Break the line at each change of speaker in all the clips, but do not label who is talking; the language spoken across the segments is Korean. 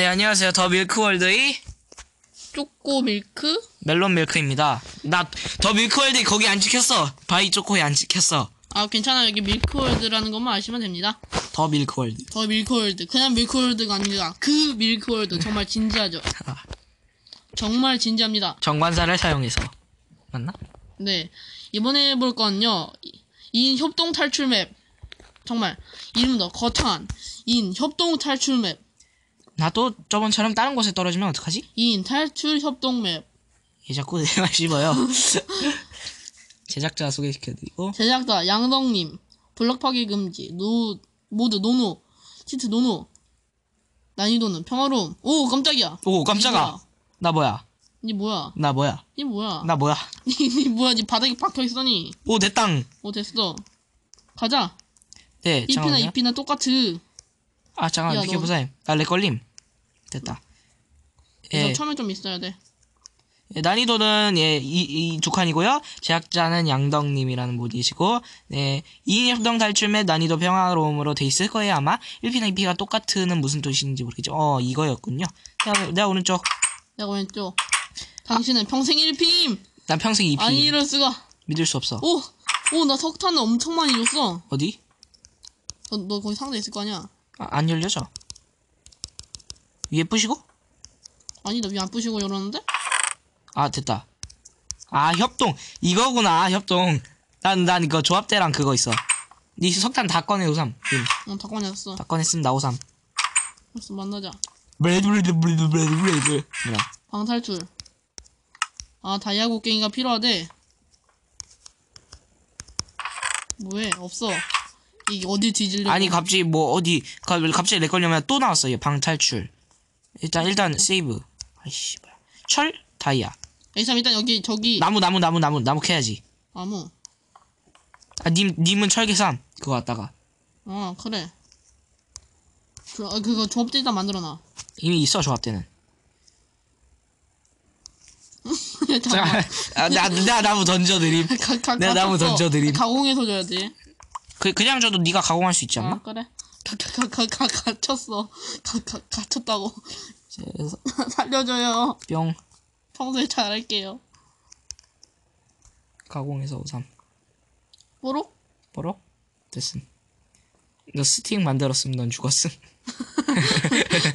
네, 안녕하세요. 더 밀크월드의
쪼꼬 밀크?
멜론 밀크입니다. 나 더 밀크월드 거기 안 찍혔어. 바이 초코에 안 찍혔어.
아 괜찮아요 여기 밀크월드라는 것만 아시면 됩니다
더 밀크월드.
더 밀크월드 그냥 밀크월드가 아니라 그 밀크월드 정말 진지하죠 정말 진지합니다
정관사를 사용해서. 맞나?
네 이번에 해볼 건요 2인 협동 탈출 맵 정말 이름도 거창한 2인 협동 탈출 맵
나도 저번처럼 다른 곳에 떨어지면 어떡하지?
2인 탈출 협동 맵
얘 자꾸 내가 씹어요. 제작자 소개시켜드리고.
제작자 양덕님 블럭 파괴 금지 노 모두 노노 시트 노노 난이도는 평화로움 오 깜짝이야
오, 깜짝아. 나 뭐야?
니 뭐야
나 뭐야?
니 뭐야
나 뭐야?
니, 니 뭐야 니 바닥에 박혀 있어니
오, 내 땅.
오 됐어 가자
네,
이피나
잠깐만요.
이피나 똑같으
아, 잠깐만,
야,
비켜보세요. 나렉 걸림. 됐다. 예,
처음에 좀 있어야 돼
예, 난이도는 예, 이, 이 두 칸이고요. 제작자는 양덕님이라는 분이시고, 네, 2인 협동 탈출맵 난이도 평화로움으로 돼 있을 거예요, 아마. 1피나 2피가 똑같은 무슨 뜻인지 모르겠죠. 어, 이거였군요. 내가, 내가 오른쪽.
내가 왼쪽 당신은 평생 1피
난 평생 2피.
아니 이럴 수가
믿을 수 없어.
오! 오 나 석탄 엄청 많이 줬어
어디?
너, 너 거기 상자 있을 거 아니야
아, 안 열려져. 위에 부시고?
아니 나 위안 부시고 이러는데?
아, 됐다. 아, 협동. 이거구나, 협동. 난, 난 이거 조합대랑 그거 있어. 니 석탄 다 꺼내, 오삼. 님,
어다 꺼냈어
다나 오삼.
그래서 만나자
브레드, 브레드, 브레드, 브레드, 브레드. 뭐야.
방탈출 아 다이아 곡괭이가 필요하대 뭐해 없어 이게 어디 뒤질려고
아니 갑자기 뭐 어디 가- 갑자기 내 걸려면 또 나왔어 얘 방탈출 일단 일단 세이브. 아이씨 뭐야. 철 다이아.
에이삼 일단 여기 저기.
나무 나무 나무 나무 나무 캐야지.
나무.
아 님 님은 철 계산 그거 갖다가.
어 그래. 그, 아, 그거 조합대 일단 만들어놔.
이미 있어 조합대는.
잠깐만.
아, 나, 나 나무 던져 드림.
가, 가,
내가 나무
갇혔어.
던져드림.
가공해서 줘야지.
그, 그냥 줘도 네가 가공할 수 있지 않나?
아 그래 가, 가, 가, 가, 갇혔어 가, 가, 갇혔다고
그래서
살려줘요
뿅
평소에 잘할게요
가공해서 오삼
뽀록?
뭐로? 됐음 너 스틱 만들었으면 넌 죽었음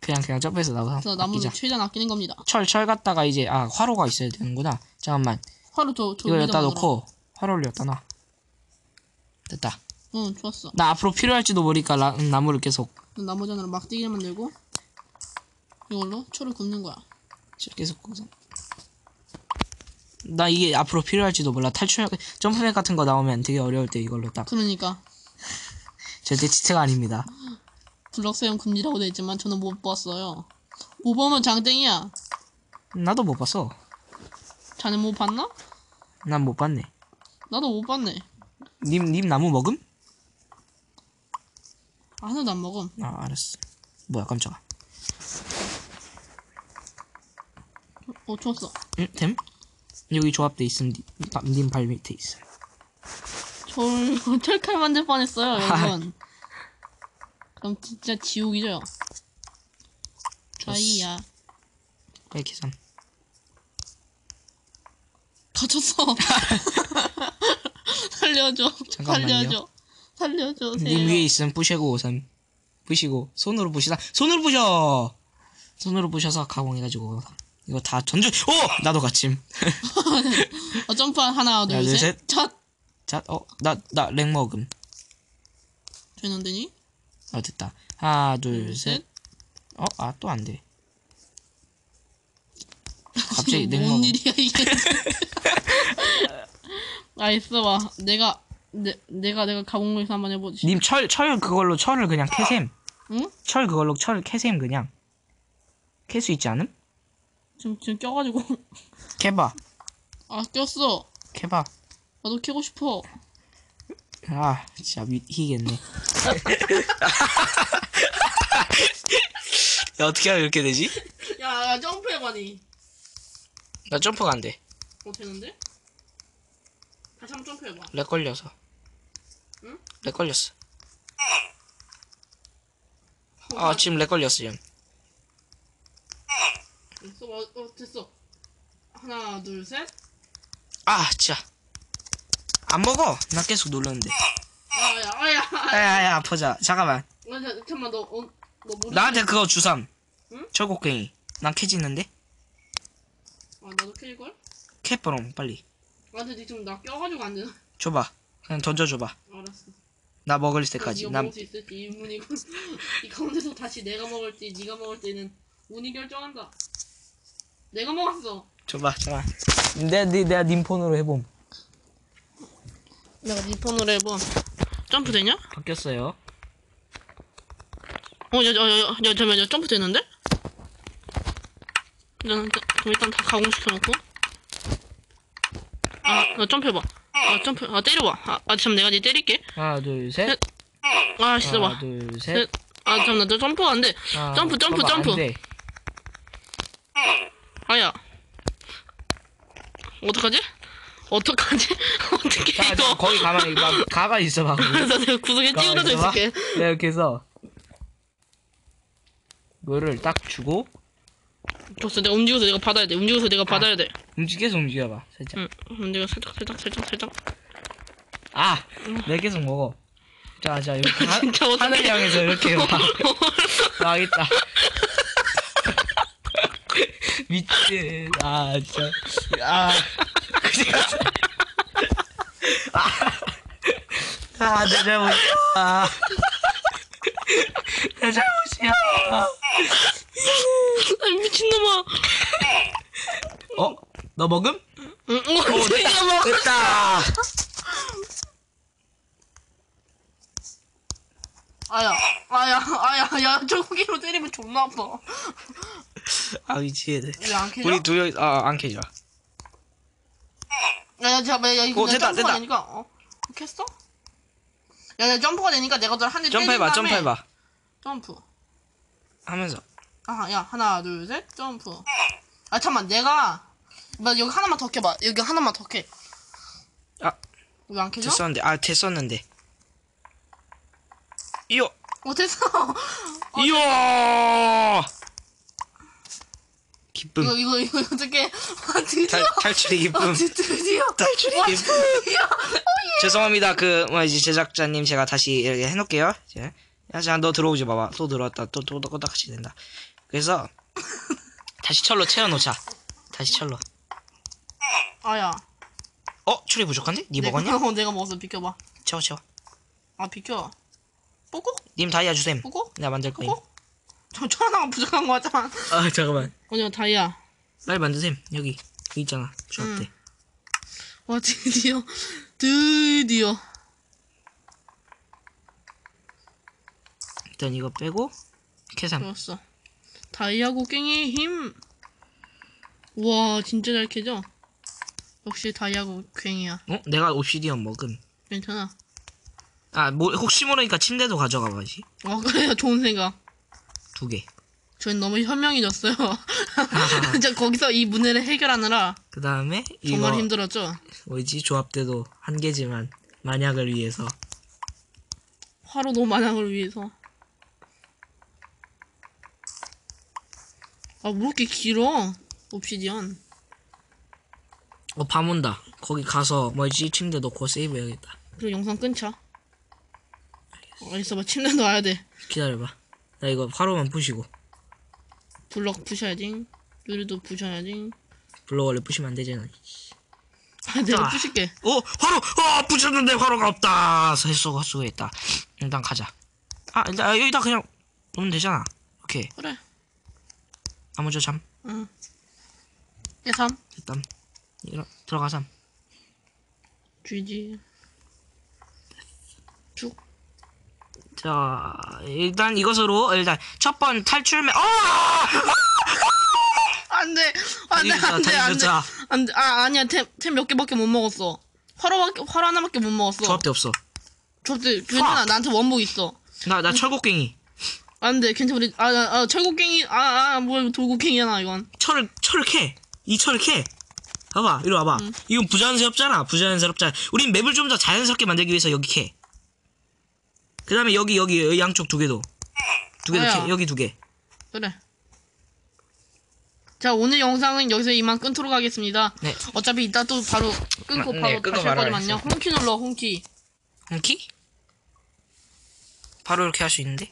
그냥 그냥 점프해서 나오삼
그래서
아끼자
최대한 아끼는 겁니다
철, 철 갖다가 이제, 아, 화로가 있어야 되는구나. 잠깐만.
화로 저, 저
이걸 여기다. 놓고, 화로를 여기다 놔. 됐다.
응 좋았어
나 앞으로 필요할지도 모르니까 라, 음, 나무를 계속,
하나로 막대기를 만들고 이걸로 철을 굽는 거야
계속, 계속. 나 이게 앞으로 필요할지도 몰라. 탈출, 점프맨 같은 거 나오면 되게 어려울 때 이걸로 딱.
그러니까
절대 지체가 아닙니다.
블럭 사용 금지라고 돼 있지만 저는 못 봤어요 못 보면 장땡이야
나도 못 봤어.
자네 못 봤나?
난 못 봤네.
나도 못 봤네
님, 님 나무 먹음?
아, 하나도 안 먹음
아, 알았어. 뭐야, 깜짝아.
어 좋았어
응, 됨? 여기 조합돼 있음, 님발 밑에 있어.
철 철칼 만들 뻔했어요 여러분 그럼 진짜 지옥이죠 아이야
왜 계산.
갇혔어 살려줘
잠깐만요.
살려줘 살려줘
님 위에 있으면 부시고 우선 부시고 손으로 부시다. 손으로 부셔! 손으로 부셔서 가공해가지고. 이거 다 전주 오! 나도 갇힘.
어, 점프 하나
하나, 둘,
둘 셋. 첫!
자어나 나렉 먹음.
되는데니?
어 됐다. 하나 둘셋 어 아 또 안 돼. 갑자기
렉뭔
먹음.
일이야 이게. 아 있어봐. 내가 내, 내가 내가 가공해서 한번 해보지.
님 철 철 그걸로 철을 그냥 캐셈.
응?
철 그걸로 철 캐셈 그냥. 캘 수 있지 않음?
지금 지금 껴가지고.
캐봐.
아 꼈어.
캐봐.
나도 캐고 싶어.
아 진짜 미치겠네. 야 어떻게 하면 이렇게 되지?
야, 야 점프해봐니
나 점프가 안 돼.
어 되는데? 다시 한번 점프해봐.
렉 걸려서
응?
렉 걸렸어 아 지금 렉 걸렸어 지금
어, 어 됐어. 하나 둘 셋.
아 진짜 안 먹어 나 계속 눌렀는데
아야 아야. 아야.
아야야 아프자 잠깐만
아, 자, 잠깐만 너 어, 너 모르.
나한테 그거 주삼
응?
철곡갱이 난 캐지는데
아 나도 캘 걸?
캐버롱 빨리
아 근데 지금 나 껴가지고 안 되나?
줘봐 그냥 던져줘봐
알았어.
나 먹을 때까지
네가
난
먹을 수 있을지 의문이고 이 가운데서 다시 내가 먹을지 네가 먹을지는 운이 결정한다. 내가 먹었어.
줘봐 잠깐 내가, 내, 내가 님 폰으로 해봄
내가 네 폰으로 해봐. 점프 되냐?
바뀌었어요
어, 야, 야, 야, 야, 잠깐만, 야, 점프 되는데? 일단, 그럼 일단 다 가공시켜놓고. 아, 나 점프해봐. 아, 점프, 아, 때려봐. 아, 아 잠깐 내가 니 때릴게.
하나 둘셋
아, 진짜
하나
봐.
둘셋
셋. 아, 잠깐만, 나 점프가 안 돼. 점프, 점프, 점프. 아야. 어떡하지? 어떡하지? 어떻게
자, 자,
이거?
거기 가만히 막 가만히 있어봐 거기.
나 내가 구석에 찌그러져. 있을게.
내가 이렇게 해서 이거를 딱 주고
줬어, 내가 움직여서 내가 받아야 돼. 움직여서 내가 받아야 돼.
움직 계속 움직여봐 살짝.
응, 음, 내가 살짝, 살짝, 살짝, 살짝.
아! 내가 계속 먹어. 자자 이렇게 하,
진짜 어떡해.
하늘 향해서 이렇게 막 망했다. 미친. 아 진짜. 아. 그지 아내 잘못이야. 아, 내 잘못이야.
아, 미친놈아.
어? 너 먹음?
응, 어, 내가 먹
됐다
아야, 아야, 아야, 야, 저 고기로 때리면 존나 아파.
아 미치겠네
왜안 캐져?
우리 둘이 아안 캐져
야, 야, 잠깐만, 야, 이거
어,
내가
됐다,
점프가
됐다.
되니까, 어? 캤어? 야, 야, 점프가 되니까 내가 너한대 때린
점프해봐 점프해봐
점프.
하면서
아, 야, 하나, 둘, 셋, 점프. 아, 잠깐만, 내가, 나 여기 하나만 더 캐봐. 여기 하나만 더 캐.
아
왜 안 캐져?
됐었는데 아 됐었는데 이요
어, 됐어.
이요 기쁨
이거, 이거, 이거, 어떻게, 아, 드디어.
탈, 탈출의
아,
기쁨
드- 드디어.
탈출의
와,
기쁨
드디어.
죄송합니다 그 뭐지 제작자님 제가 다시 이렇게 해놓을게요 이제 야 자, 너 들어오지 봐봐 또 들어왔다 또또 똑같이 된다 그래서 다시 철로 채워놓자 다시 철로
아야.
어 출이 부족한데? 니
내가,
먹었냐?
어, 내가 먹었어. 비켜봐.
채워 채워
아, 비켜. 뽀꼬?
님 다이아 주셈
뽀꼬?
내가 만들 거임
뽀꼬? 저 천하가 부족한 거 같잖아.
아 잠깐만
어디가 다이아.
빨리 만드셈 여기 여기 있잖아 주었대
와, 드디어. 드디어.
일단 이거 빼고 캐삼
좋았어. 다이아 곡괭이의 힘. 와, 진짜 잘 캐죠? 역시 다이아 곡괭이야.
어? 내가 옵시디언 먹음
괜찮아.
아 뭐 혹시 모르니까 침대도 가져가 봐야지
어, 그래요. 좋은 생각.
두개
저희 너무 현명해졌어요. 진짜 거기서 이 문제를 해결하느라
그 다음에
정말 힘들었죠?
뭐지 조합대도 한 개지만 만약을 위해서
화로 너무 만약을 위해서. 아, 뭐 이렇게 길어? 옵시디언.
어 밤 온다 거기 가서 뭐지 침대 놓고 세이브 해야겠다
그리고 영상 끊자. 어, 있어봐. 침대도 와야 돼.
기다려봐 나 이거 화로만 부시고
블럭 부셔야지. 유리도 부셔야지.
블록 원래 부시면 안 되잖아
아, 내가
아.
부실게.
어 화로 어 부셨는데 화로가 없다 했어 수고했다 일단 가자 아 일단 여기다 그냥 놓으면 되잖아 오케이
그래.
나머지 잠
응. 예삼.
일단 이거 들어가 삼
쥐지. 쭉.
자, 일단 이것으로 일단 첫 번 탈출매. 어!
안 돼. 안 돼.
달리자,
안 돼. 안 돼.
달리자.
안 돼. 아, 아니야. 템, 템몇 개밖에 못 먹었어. 화로밖에, 화로 하나밖에 못 먹었어.
조합대 없어.
조합대, 괜찮아. 나한테 원복 있어.
나 나 철곡갱이.
안 돼. 괜찮아. 우리, 아, 아, 아 철곡갱이, 아, 아, 뭐, 돌곡갱이잖아, 이건.
철을 철을 캐. 이 철을 캐. 봐봐, 이리 와봐. 이건 부자연스럽잖아. 부자연스럽잖아. 우린 맵을 좀 더 자연스럽게 만들기 위해서 여기 캐. 그 다음에 여기 여기 양쪽 두 개도 두 개도
아야.
캐. 여기 두 개.
그래. 자 오늘 영상은 여기서 이만 끊도록 하겠습니다.
네.
어차피 이따 또 바로 끊고
네,
바로
끊고
다시 할 거지만요. 홈키 눌러 홈키.
홈키? 바로 이렇게 할 수 있는데?